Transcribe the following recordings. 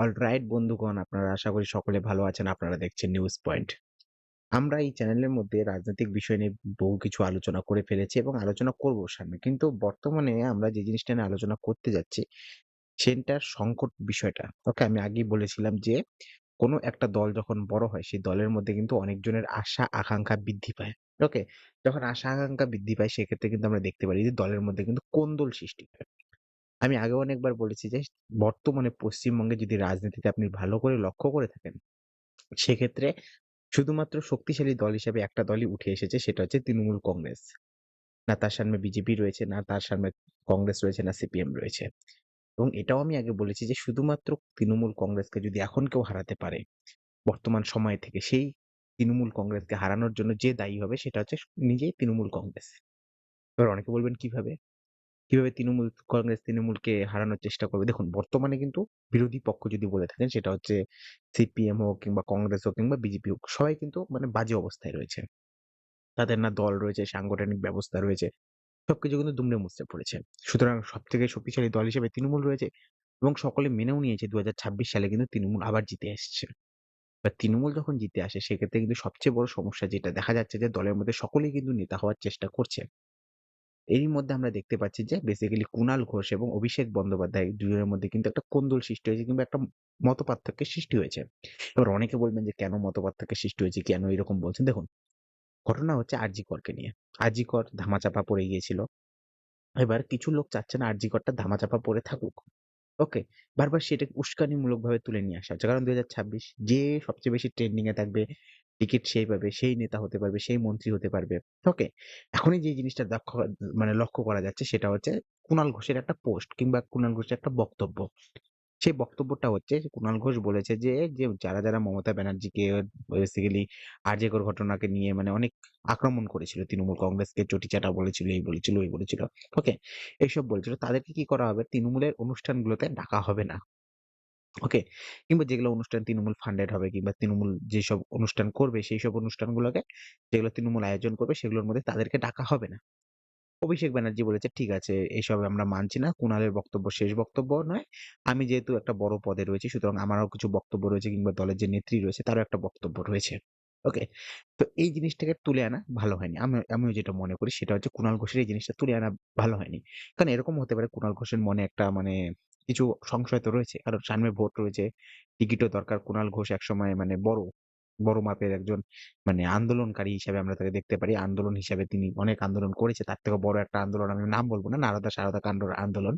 Alright বন্ধুগণ, আপনারা আশা করি সকলে ভালো আছেন। আপনারা দেখছেন নিউজ পয়েন্ট আমরা এই চ্যানেলের মধ্যে রাজনৈতিক বিষয় নিয়ে বহু কিছু আলোচনা করে ফেলেছি এবং আলোচনা করব সামনে। কিন্তু বর্তমানে আমরা যে জিনিসটা নিয়ে আলোচনা করতে যাচ্ছি, সেটার সংকট বিষয়টা। ওকে, আমি আগেই বলেছিলাম যে, কোনো একটা দল যখন বড় হয়, সেই দলের মধ্যে কিন্তু অনেকজনের আশা, আকাঙ্ক্ষা বৃদ্ধি পায়। ওকে, যখন আশা, আকাঙ্ক্ষা বৃদ্ধি পায়, সেক্ষেত্রে কিন্তু আমরা দেখতে পারি যে, দলের মধ্যে কিন্তু কোন্দল সৃষ্টি হয়। আমি আগেও অনেকবার বলেছি যে, বর্তমানে পশ্চিমবঙ্গে যদি রাজনীতিতে আপনি ভালো করে লক্ষ্য করে থাকেন, সেক্ষেত্রে শুধুমাত্র শক্তিশালী দল হিসেবে একটা দলই উঠে এসেছে, সেটা হচ্ছে তৃণমূল কংগ্রেস। না তার সামনে বিজেপি রয়েছে, না তার সামনে কংগ্রেস রয়েছে, না সিপিএম রয়েছে। এবং এটাও আমি আগে বলেছি যে, শুধুমাত্র তৃণমূল কংগ্রেসকে যদি এখন কেউ হারাতে পারে, বর্তমান সময় থেকে সেই তৃণমূল কংগ্রেসকে হারানোর জন্য যে দায়ী হবে, সেটা হচ্ছে নিজেই তৃণমূল কংগ্রেস। এবার অনেকে বলবেন, কীভাবে? কীভাবে তৃণমূল কংগ্রেস, তৃণমূলকে হারানোর চেষ্টা করবে? দেখুন, বর্তমানে কিন্তু বিরোধী পক্ষ যদি বলে থাকেন, সেটা হচ্ছে সিপিএম হোক কিংবা কংগ্রেস হোক কিংবা বিজেপি হোক, সবাই কিন্তু মানে বাজে অবস্থায় রয়েছে। তাদের না দল রয়েছে, সাংগঠনিক ব্যবস্থা রয়েছে, সবকিছু কিন্তু দুমড়ে মুচড়ে পড়েছে। সুতরাং সব থেকে শক্তিশালী দল হিসেবে তৃণমূল রয়েছে এবং সকলে মেনেও নিয়েছে দু হাজার ছাব্বিশ সালে কিন্তু তৃণমূল আবার জিতে এসছে। বা তৃণমূল যখন জিতে আসে, সেক্ষেত্রে কিন্তু সবচেয়ে বড় সমস্যা যেটা দেখা যাচ্ছে যে দলের মধ্যে সকলেই কিন্তু নেতা হওয়ার চেষ্টা করছে। এরই মধ্যে আমরা দেখতে পাচ্ছি যে বেসিক্যালি কুণাল ঘোষ এবং অভিষেক বন্দ্যোপাধ্যায় দুজনের মধ্যে কিন্তু একটা কোন্দল সৃষ্টি হয়েছে কিংবা একটা মত পার্থক্যের সৃষ্টি হয়েছে। এবার অনেকে বলবেন যে, কেন মত পার্থক্যের সৃষ্টি হয়েছে? কেন এরকম বলছেন? দেখুন, ঘটনা হচ্ছে আরজি করকে নিয়ে। আরজি কর ধামাচাপা পড়ে গিয়েছিল। এবার কিছু লোক চাচ্ছে না আরজি করটা ধামাচাপা পড়ে থাকুক। ওকে, বারবার সেটা উস্কানিমূলক ভাবে তুলে নিয়ে আসা হচ্ছে। কারণ দুই হাজার ছাব্বিশ যে সবচেয়ে বেশি ট্রেন্ডিং এ থাকবে টিকিট সেই পাবে, সেই নেতা হতে পারবে, সেই মন্ত্রী হতে পারবে। ওকে এখনই যে জিনিসটা লক্ষ্য মানে লক্ষ্য করা যাচ্ছে সেটা হচ্ছে কুণাল ঘোষের একটা পোস্ট কিংবা কুণাল ঘোষের একটা বক্তব্য। সেই বক্তব্যটা হচ্ছে কুণাল ঘোষ বলেছে যে যে যারা যারা মমতা ব্যানার্জিকে বেসিক্যালি আরজেকর ঘটনাকে নিয়ে মানে অনেক আক্রমণ করেছিল, তৃণমূল কংগ্রেসকে চটিচাটা বলেছিল, এই বলেছিল, ওই বলেছিল। ওকে এইসব বলেছিল। তাদেরকে কি করা হবে? তৃণমূলের অনুষ্ঠানগুলোতে ডাকা হবে না। ওকে? কিংবা যেগুলো অনুষ্ঠান তৃণমূল ফান্ডেড হবে কিংবা তৃণমূল যেসব অনুষ্ঠান করবে সেই সব অনুষ্ঠানগুলোকে যেগুলো তৃণমূল আয়োজন করবে, সেগুলোর মধ্যে তাদেরকে ডাকা হবে না। অভিষেক ব্যানার্জি বলেছে, ঠিক আছে এইসব আমরা মানছি না। কুণালের বক্তব্য শেষ বক্তব্য নয়। আমি যেহেতু একটা বড় পদে রয়েছি, সুতরাং আমারও কিছু বক্তব্য রয়েছে কিংবা দলের যে নেত্রী রয়েছে, তারও একটা বক্তব্য রয়েছে। ওকে? তো এই জিনিসটাকে তুলে আনা ভালো হয়নি। আমি, আমিও যেটা মনে করি, সেটা হচ্ছে কুণাল ঘোষের এই জিনিসটা তুলে আনা ভালো হয়নি। কারণ এরকম হতে পারে কুণাল ঘোষের মনে একটা মানে কিছু সংশয় তো রয়েছে। কারণ সামনে ভোট রয়েছে, টিকিটও দরকার। কুণাল ঘোষ একসময় মানে বড় বড় মাপের একজন মানে আন্দোলনকারী হিসেবে আমরা তাকে দেখতে পারি। আন্দোলন হিসাবে তিনি অনেক আন্দোলন করেছে। তার থেকে বড় একটা আন্দোলন আমি নাম বলব না, নারদা সারদা কাণ্ড আন্দোলন।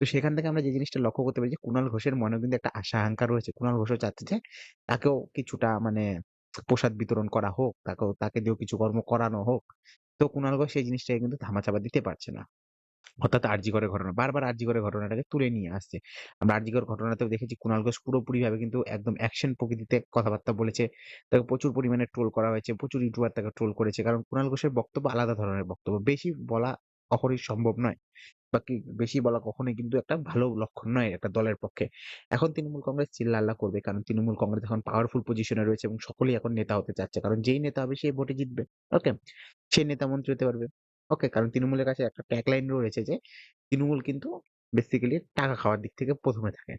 তো সেখান থেকে আমরা যে জিনিসটা লক্ষ্য করতে পারি যে কুণাল ঘোষের মনে কিন্তু একটা আশা, আকাঙ্ক্ষা রয়েছে। কুণাল ঘোষও চাচ্ছে যে, তাকেও কিছুটা মানে প্রসাদ বিতরণ করা হোক, তাকেও, তাকে দিয়েও কিছু কর্ম করানো হোক। তো কুণাল ঘোষ সেই জিনিসটাকে কিন্তু ধামাচাপা দিতে পারছে না। অর্থাৎ আরজিকরের ঘটনা, বারবার আরজিকরের ঘটনাটাকে তুলে নিয়ে আসছে। আমরা আরজিকর ঘটনাতেও দেখেছি কুণাল ঘোষ পুরোপুরি ভাবে কিন্তু একদম অ্যাকশন প্রকৃতিতে কথাবার্তা বলেছে। তাকে প্রচুর পরিমাণে ট্রোল করা হয়েছে, প্রচুর ইউটিউবার তাকে ট্রোল করেছে। কারণ কুণাল ঘোষের বক্তব্য আলাদা ধরনের বক্তব্য। বেশি বলা কখনোই সম্ভব নয়। বাকি বেশি বলা কখনোই কিন্তু একটা ভালো লক্ষণ নয় একটা দলের পক্ষে। এখন তৃণমূল কংগ্রেস চিল্লাল্লা করবে। কারণ তৃণমূল কংগ্রেস এখন পাওয়ারফুল পজিশনে রয়েছে এবং সকলেই এখন নেতা হতে চাচ্ছে। কারণ যেই নেতা হবে সেই ভোটে জিতবে। ওকে সেই নেতা মন্ত্রী হতে পারবে। ওকে, কারণ তৃণমূলের কাছে একটা ট্যাগলাইন রয়েছে যে, তৃণমূল কিন্তু বেসিক্যালি টাকা খাওয়ার দিক থেকে প্রথমে থাকে।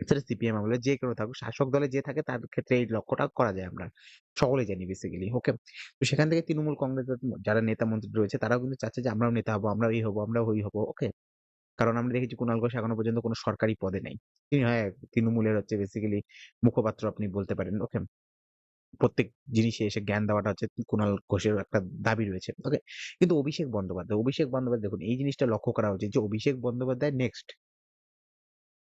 সেটা সিপিএম আমলে যে কেউ থাকুক, শাসক দলে যে থাকে, তার ক্ষেত্রে এই লক্ষ্যটা করা যায় আমরা সকলেই জানি বেসিক্যালি ওকে তো সেখান থেকে তৃণমূল কংগ্রেস যারা নেতা মন্ত্রী রয়েছে, তারাও কিন্তু চাচ্ছে যে, আমরাও নেতা হব, আমরাও এই হব, আমরাও ওই হব ওকে কারণ আমরা দেখেছি কুণাল ঘোষ এখনও পর্যন্ত কোনো সরকারি পদে নেই। তিনি হয়, তৃণমূলের হচ্ছে বেসিক্যালি মুখপাত্র আপনি বলতে পারেন ওকে প্রত্যেক জিনিসে এসে জ্ঞান দেওয়াটা হচ্ছে কুণাল ঘোষের একটা দাবি রয়েছে ওকে কিন্তু অভিষেক বন্দ্যোপাধ্যায় অভিষেক বন্দ্যোপাধ্যায় দেখুন, এই জিনিসটা লক্ষ্য করা উচিত যে অভিষেক বন্দ্যোপাধ্যায় নেক্সট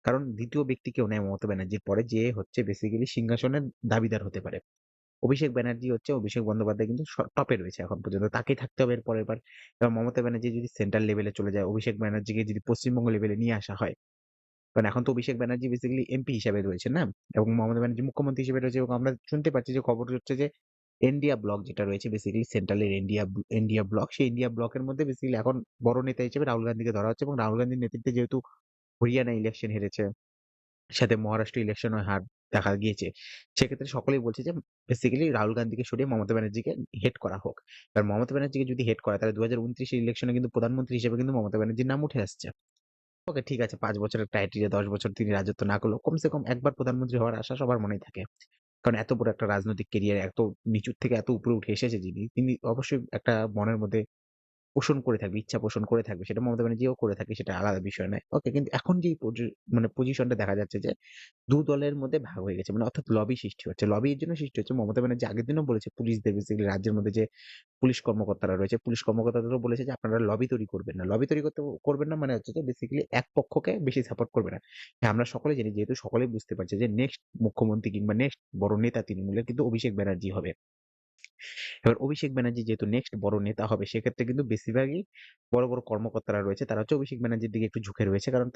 কারণ দ্বিতীয় ব্যক্তি কেউ নেয় মমতা ব্যানার্জির পরে যে হচ্ছে বেসিক্যালি সিংহাসনের দাবিদার হতে পারে। অভিষেক ব্যানার্জি হচ্ছে অভিষেক বন্দ্যোপাধ্যায় কিন্তু টপে রয়েছে এখন পর্যন্ত, তাকেই থাকতে হবে এর পরের বার। এবার মমতা ব্যানার্জি যদি সেন্ট্রাল লেভেলে চলে যায়, অভিষেক ব্যানার্জিকে যদি পশ্চিমবঙ্গ লেভেলে নিয়ে আসা হয় কারণ এখন তো অভিষেক ব্যানার্জি বেসিক্যালি এমপি হিসেবে রয়েছে না? এবং মমতা ব্যানার্জি মুখ্যমন্ত্রী হিসেবে রয়েছে এবং আমরা শুনতে পাচ্ছি যে খবর হচ্ছে যে ইন্ডিয়া ব্লক যেটা রয়েছে বেসিক্যালি সেন্ট্রালের ইন্ডিয়া ইন্ডিয়া ব্লক সেই ইন্ডিয়া ব্লকের মধ্যে বেসিক্যালি এখন বড় নেতা হিসেবে রাহুল গান্ধীকে ধরা হচ্ছে এবং রাহুল গান্ধীর নেতৃত্বে যেহেতু হরিয়ানা ইলেকশন হেরেছে, সাথে মহারাষ্ট্র ইলেকশনে হার দেখা গিয়েছে, সেক্ষেত্রে সকলেই বলছে যে বেসিক্যালি রাহুল গান্ধীকে সরিয়ে মমতা ব্যানার্জিকে হেড করা হোক। এবার মমতা ব্যানার্জিকে যদি হেড করা, তাহলে দু হাজার উনত্রিশের ইলেকশনে কিন্তু প্রধানমন্ত্রী হিসেবে কিন্তু মমতা ব্যানার্জির নাম উঠে আসছে। ওকে ঠিক আছে পাঁচ বছরের ক্রাইটেরিয়া ১০ বছর তিনি রাজত্ব না করলেও কমসে কম একবার প্রধানমন্ত্রী হওয়ার আশা সবার মনেই থাকে। কারণ এত বড় একটা রাজনৈতিক কেরিয়ার এত নিচুর থেকে এত উপরে উঠে এসেছে যিনি, তিনি অবশ্যই একটা মনের মধ্যে পোষণ করে থাকবে, ইচ্ছা পোষণ করে থাকবে। সেটা মমতা ব্যানার্জিও করে থাকে সেটা আলাদা বিষয় নয়। ওকে কিন্তু এখন পজি মানে পজিশনটা দেখা যাচ্ছে যে দু দলের মধ্যে ভাগ হয়ে গেছে। মানে অর্থাৎ লবি সৃষ্টি হচ্ছে। লবি এর জন্য সৃষ্টি হচ্ছে মমতা ব্যানার্জি আগের দিনও বলেছে পুলিশদের বেসিক্যালি রাজ্যের মধ্যে যে পুলিশ কর্মকর্তারা রয়েছে, পুলিশ কর্মকর্তাদেরও বলেছে যে আপনারা লবি তৈরি করবেন না। লবি তৈরি করতে করবেন না মানে হচ্ছে যে বেসিক্যালি এক পক্ষকে বেশি সাপোর্ট করবে না। হ্যাঁ, আমরা সকলে জানি যেহেতু সকলেই বুঝতে পারছে যে নেক্সট মুখ্যমন্ত্রী কিংবা নেক্সট বড় নেতা তৃণমূলের কিন্তু অভিষেক ব্যানার্জি হবে। এবার অভিষেক ব্যানার্জি যেহেতু নেক্সট বড় নেতা হবে সেক্ষেত্রে কিন্তু বেশিরভাগই বড়, বড় কর্মকর্তারা রয়েছে তারা হচ্ছে অভিষেক ব্যানার্জির দিকে একটু ঝুঁকে রয়েছে। কারণ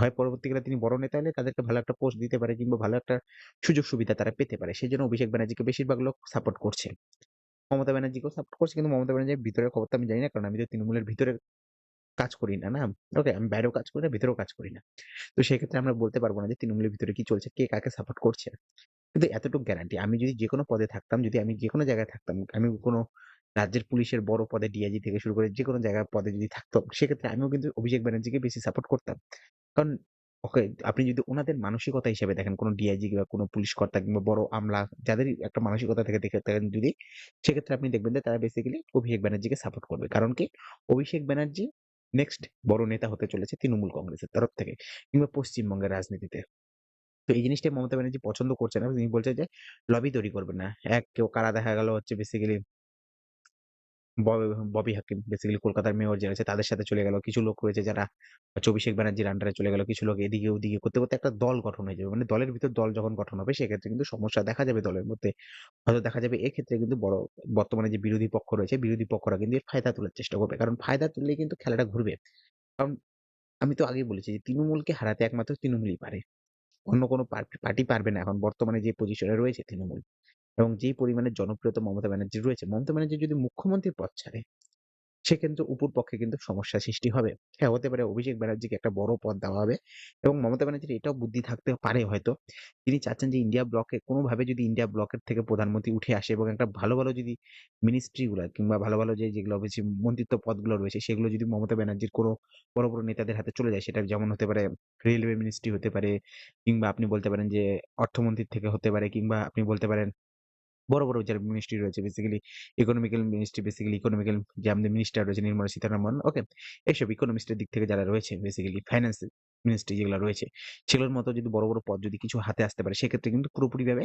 হয় পরবর্তীকালে তিনি বড় নেতা হলে তাদেরকে ভালো একটা পোস্ট দিতে পারে কিংবা ভালো একটা সুযোগ সুবিধা তারা পেতে পারে। সেজন্য অভিষেক ব্যানার্জিকে বেশিরভাগ লোক সাপোর্ট করছে। মমতা ব্যানার্জিকেও সাপোর্ট করছে কিন্তু মমতা ব্যানার্জির ভিতরের খবর তো আমি জানি না কারণ আমি তো তৃণমূলের ভিতরে কাজ করি না, না? ওকে আমি বাইরেও কাজ করি না, ভিতরেও কাজ করি না। তো সেক্ষেত্রে আমরা বলতে পারব না যে তৃণমূলের ভিতরে কি চলছে, কে কাকে সাপোর্ট করছে। কিন্তু এতটুকু গ্যারান্টি আমি যদি যেকোনো পদে থাকতাম, যদি আমি যেকোনো জায়গায় থাকতাম, আমি কোনো রাজ্যের পুলিশের বড় পদে ডিআইজি থেকে শুরু করে যেকোনো জায়গায় পদে যদি থাকতাম, সেক্ষেত্রে আমিও কিন্তু অভিষেক ব্যানার্জিকে বেশি সাপোর্ট করতাম। কারণ ওকে আপনি যদি ওনাদের মানসিকতা হিসেবে দেখেন কোনো ডিআইজি কিংবা কোনো পুলিশ কর্তা কিংবা বড় আমলা যাদেরই একটা মানসিকতা থেকে দেখে থাকেন যদি, সেক্ষেত্রে আপনি দেখবেন যে তারা বেসিক্যালি অভিষেক ব্যানার্জিকে সাপোর্ট করবে। কারণ কি? অভিষেক ব্যানার্জি নেক্সট বড় নেতা হতে চলেছে তৃণমূল কংগ্রেসের তরফ থেকে কিংবা পশ্চিমবঙ্গের রাজনীতিতে। এই জিনিসটাই মমতা ব্যানার্জি পছন্দ করছে না। তিনি বলছে যে লবি তৈরি করবেন না। এক কেউ কারা দেখা গেল হচ্ছে বেসিক্যালি ববি হাকিম বেসিক্যালি কলকাতার মেয়র যে আছে তাদের সাথে চলে গেল। কিছু লোক রয়েছে যারা অভিষেক ব্যানার্জির আন্ডারে চলে গেল। কিছু লোক এদিকে ওদিকে করতে, করতে একটা দল গঠন হয়ে যাবে। মানে দলের ভিতর দল যখন গঠন হবে সেক্ষেত্রে কিন্তু সমস্যা দেখা যাবে দলের মধ্যে। হয়তো দেখা যাবে এক্ষেত্রে কিন্তু বড় বর্তমানে যে বিরোধী পক্ষ রয়েছে, বিরোধী পক্ষরা কিন্তু এর ফায়দা তোলার চেষ্টা করবে। কারণ ফায়দা তুললেই কিন্তু খেলাটা ঘুরবে। কারণ আমি তো আগেই বলেছি যে তৃণমূলকে হারাতে একমাত্র তৃণমূলই পারে। অন্য কোনো পার পার্টি পারবে না এখন বর্তমানে যে পজিশনে রয়েছে তৃণমূল। এবং যে পরিমাণে জনপ্রিয়তা মমতা ব্যানার্জির রয়েছে, মমতা ব্যানার্জি যদি মুখ্যমন্ত্রীর পদ ছাড়ে সেক্ষেত্রে উপর পক্ষে কিন্তু সমস্যা সৃষ্টি হবে। হ্যাঁ, হতে পারে অভিষেক ব্যানার্জিকে একটা বড় পদ দেওয়া হবে এবং মমতা ব্যানার্জির এটাও বুদ্ধি থাকতে পারে হয়তো। তিনি চাচ্ছেন যে ইন্ডিয়া ব্লকে কোনোভাবে যদি ইন্ডিয়া ব্লকের থেকে প্রধানমন্ত্রী উঠে আসে এবং একটা ভালো, ভালো যদি মিনিস্ট্রি গুলা কিংবা ভালো, ভালো যে যেগুলো হচ্ছে মন্ত্রিত্ব পদগুলো রয়েছে সেগুলো যদি মমতা ব্যানার্জির কোনো বড়, বড় নেতাদের হাতে চলে যায় সেটা যেমন হতে পারে রেলওয়ে মিনিস্ট্রি হতে পারে কিংবা আপনি বলতে পারেন যে অর্থমন্ত্রীর থেকে হতে পারে কিংবা আপনি বলতে পারেন বড়, বড় যারা মিনিস্ট্রি রয়েছে basically economical ministry basically economical যে আমাদের মিনিস্টার রয়েছে নির্মলা সীতারামন ওকে? এইসব ইকোনমিস্টের দিক থেকে যারা রয়েছে বেসিক্যালি ফাইন্যান্স মিনিস্ট্রি যেগুলা রয়েছে সেগুলোর মতো যদি বড়, বড় পদ যদি কিছু হাতে আসতে পারে সেক্ষেত্রে কিন্তু পুরোপুরিভাবে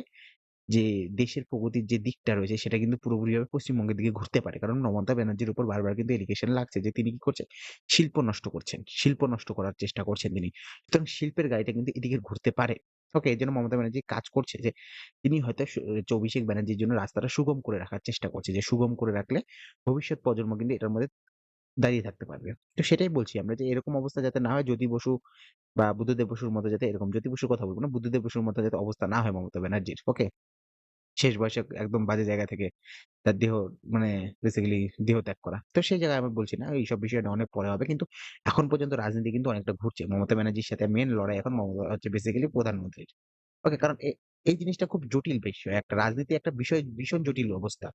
যে দেশের প্রগতির যে দিকটা রয়েছে সেটা কিন্তু পুরোপুরিভাবে পশ্চিমবঙ্গের দিকে ঘুরতে পারে। কারণ মমতা ব্যানার্জির উপর বারবার কিন্তু এলিগেশন লাগছে যে তিনি কি করছেন? শিল্প নষ্ট করছেন। শিল্প নষ্ট করার চেষ্টা করছেন তিনি। সুতরাং শিল্পের গাড়িটা কিন্তু এদিকে ঘুরতে পারে। ওকে? এই জন্য মমতা ব্যানার্জি কাজ করছে যে, তিনি হয়তো অভিষেক ব্যানার্জির জন্য রাস্তাটা সুগম করে রাখার চেষ্টা করছে। যে, সুগম করে রাখলে ভবিষ্যৎ প্রজন্ম কিন্তু এটার মধ্যে দাঁড়িয়ে থাকতে পারবে। তো সেটাই বলছি আমরা যে, এরকম অবস্থা যাতে না হয় জ্যোতি বসু বা বুদ্ধদেব বসুর মতো যাতে এরকম, জ্যোতি বসুর কথা বলব না। বুদ্ধদেব বসুর মতো যাতে অবস্থা না হয় মমতা ব্যানার্জির। ওকে? শেষ বয়সে একদম বাজে জায়গা থেকে তার দেহ মানে বেসিক্যালি দেহ ত্যাগ করা। তো সেই জায়গায় আমি বলছি না, এইসব বিষয়টা অনেক পরে হবে। কিন্তু এখন পর্যন্ত রাজনীতি কিন্তু অনেকটা ঘুরছে। মমতা ব্যানার্জির সাথে মেন লড়াই এখন মমতা হচ্ছে বেসিক্যালি প্রধানমন্ত্রীর। ওকে? কারণ এই জিনিসটা খুব জটিল বিষয়। একটা রাজনীতি একটা বিষয়, ভীষণ জটিল অবস্থা।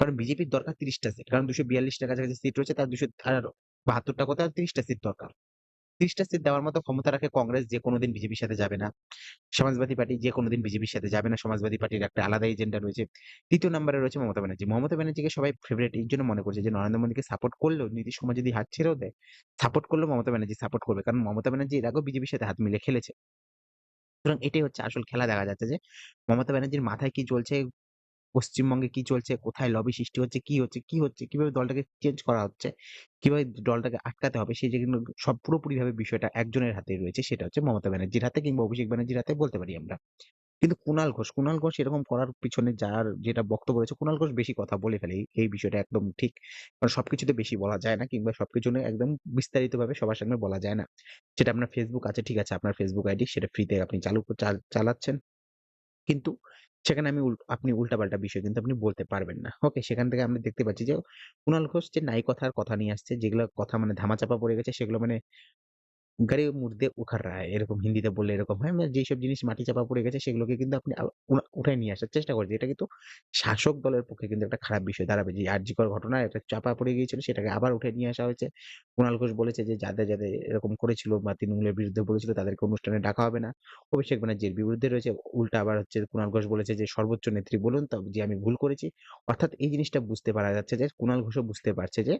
কারণ বিজেপির দরকার তিরিশটা সিট। কারণ ২৪২ টার কাছাকাছি সিট রয়েছে তার ২৭২ টা কোথায় ৩০ টা সিট দরকার। ৩০ টা সিট দেওয়ার মতো ক্ষমতা রাখে কংগ্রেস যে কোনোদিন বিজেপির সাথে যাবে না। সমাজবাদী পার্টি যে কোনোদিন বিজেপির সাথে যাবে না। সমাজবাদী পার্টির একটা আলাদা এজেন্ডা রয়েছে। ৩য় নম্বরে রয়েছে মমতা ব্যানার্জি। মমতা ব্যানার্জিকে সবাই ফেভারিট এই জন্য মনে করছে যে নরেন্দ্র মোদীকে সাপোর্ট করলেও নীতিশ কুমার যদি হাত ছেড়েও দেয়, সাপোর্ট করলেও মমতা ব্যানার্জি সাপোর্ট করবে। কারণ মমতা ব্যানার্জি এর আগেও বিজেপির সাথে হাত মিলে খেলেছে। সুতরাং এটাই হচ্ছে আসল খেলা দেখা যাচ্ছে যে মমতা ব্যানার্জির মাথায় কি চলছে, পশ্চিমবঙ্গে কি চলছে, কোথায় লবি সৃষ্টি হচ্ছে, কি হচ্ছে, কি হচ্ছে, কীভাবে দলটাকে চেঞ্জ করা হচ্ছে, কীভাবে দলটাকে আটকাতে হবে সেই যে সব পুরোপুরিভাবে বিষয়টা একজনের হাতে রয়েছে সেটা হচ্ছে মমতা ব্যানার্জির হাতে কিংবা অভিষেক ব্যানার্জির হাতে বলতে পারি আমরা। কিন্তু কুণাল ঘোষ, কুণাল ঘোষ এরকম করার পিছনে যার যেটা বক্তব্য রয়েছে কুণাল ঘোষ বেশি কথা বলে ফেলে। এই বিষয়টা একদম ঠিক। কারণ সবকিছুতে বেশি বলা যায় না কিংবা সবকিছু একদম বিস্তারিতভাবে সবার সামনে বলা যায় না। যেটা আপনার ফেসবুক আছে ঠিক আছে আপনার ফেসবুক আইডি সেটা ফ্রিতে আপনি চালু চালাচ্ছেন। কিন্তু সেখানে আমি আপনি উল্টাপাল্টা বিষয় কিন্তু আপনি বলতে পারবেন না। ওকে? সেখান থেকে আমরা দেখতে পাচ্ছি যে কুণাল ঘোষ যে নাই কথার কথা নিয়ে আসছে, যেগুলো কথা মানে ধামাচাপা পড়ে গেছে, সেগুলো মানে গাড়ি মুর্দে উখাড় রায় এরকম হিন্দিতে বললে এরকম হয়। মানে যেসব জিনিস মাটি চাপা পড়ে গেছে সেগুলোকে কিন্তু আপনি উঠায় নিয়ে আসার চেষ্টা করেছে। এটা কিন্তু শাসক দলের পক্ষে কিন্তু একটা খারাপ বিষয় দাঁড়াবে। যে আরজিকর ঘটনায় একটা চাপা পড়ে গিয়েছিল সেটাকে আবার উঠায় নিয়ে আসা হয়েছে। কুণাল ঘোষ বলেছে যে যাদের, যাদের এরকম করেছিল বা তৃণমূলের বিরুদ্ধে বলেছিল তাদেরকে অনুষ্ঠানে ডাকা হবে না। অভিষেক ব্যানার্জির বিরুদ্ধে রয়েছে। উল্টা আবার হচ্ছে কুণাল ঘোষ বলেছে যে সর্বোচ্চ নেত্রী বলুন তো যে আমি ভুল করেছি। অর্থাৎ এই জিনিসটা বুঝতে পারা যাচ্ছে যে কুণাল ঘোষও বুঝতে পারছে যে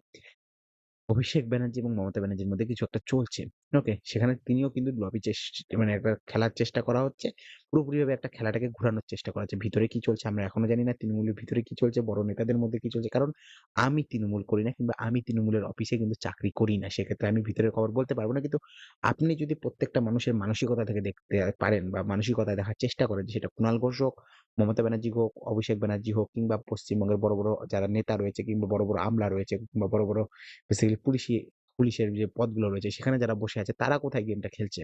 অভিষেক ব্যানার্জি এবং মমতা ব্যানার্জির মধ্যে কিছু একটা চলছে। ওকে? সেখানে তিনিও কিন্তু লবি চেষ্টা মানে একটা খেলার চেষ্টা করা হচ্ছে। পুরোপুরিভাবে একটা খেলাটাকে ঘুরানোর চেষ্টা করা হচ্ছে। ভিতরে কি চলছে আমরা এখনও জানি না। তৃণমূলের ভিতরে কি চলছে, বড় নেতাদের মধ্যে কি চলছে। কারণ আমি তৃণমূল করি না কিংবা আমি তৃণমূলের অফিসে কিন্তু চাকরি করি না। সেক্ষেত্রে আমি ভিতরের খবর বলতে পারব না। কিন্তু আপনি যদি প্রত্যেকটা মানুষের মানসিকতা থেকে দেখতে পারেন বা মানসিকতা দেখার চেষ্টা করেন সেটা কুণাল ঘোষ হোক, মমতা ব্যানার্জি হোক, অভিষেক ব্যানার্জি হোক কিংবা পশ্চিমবঙ্গের বড়, বড় যারা নেতা রয়েছে কিংবা বড়, বড় আমলা রয়েছে কিংবা বড়, বড় বেসিক্যালি পুলিশি পুলিশের যে পদগুলো রয়েছে সেখানে যারা বসে আছে তারা কোথায় গেমটা খেলছে?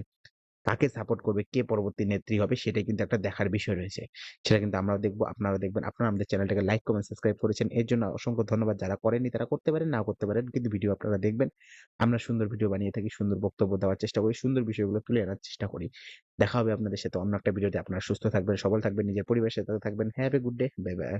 কাকে সাপোর্ট করবে? কে পরবর্তী নেত্রী হবে? সেটাই কিন্তু একটা দেখার বিষয় রয়েছে। সেটা কিন্তু আমরা দেখব আপনারা দেখবেন। আপনারা আমাদের চ্যানেলটাকে লাইক, কমেন্ট, সাবস্ক্রাইব করেছেন। এর জন্য অসংখ্য ধন্যবাদ। যারা করেননি তারা করতে পারেন, না করতে পারেন। কিন্তু ভিডিও আপনারা দেখবেন। আমরা সুন্দর ভিডিও বানিয়ে থাকি, সুন্দর বক্তব্য দেওয়ার চেষ্টা করি, সুন্দর বিষয়গুলো তুলে আনার চেষ্টা করি। দেখা হবে আপনাদের সাথে অন্য একটা ভিডিওতে। আপনারা সুস্থ থাকবেন, সবল থাকবেন, নিজের পরিবারের সাথে থাকবেন। Have a good day. Bye, bye.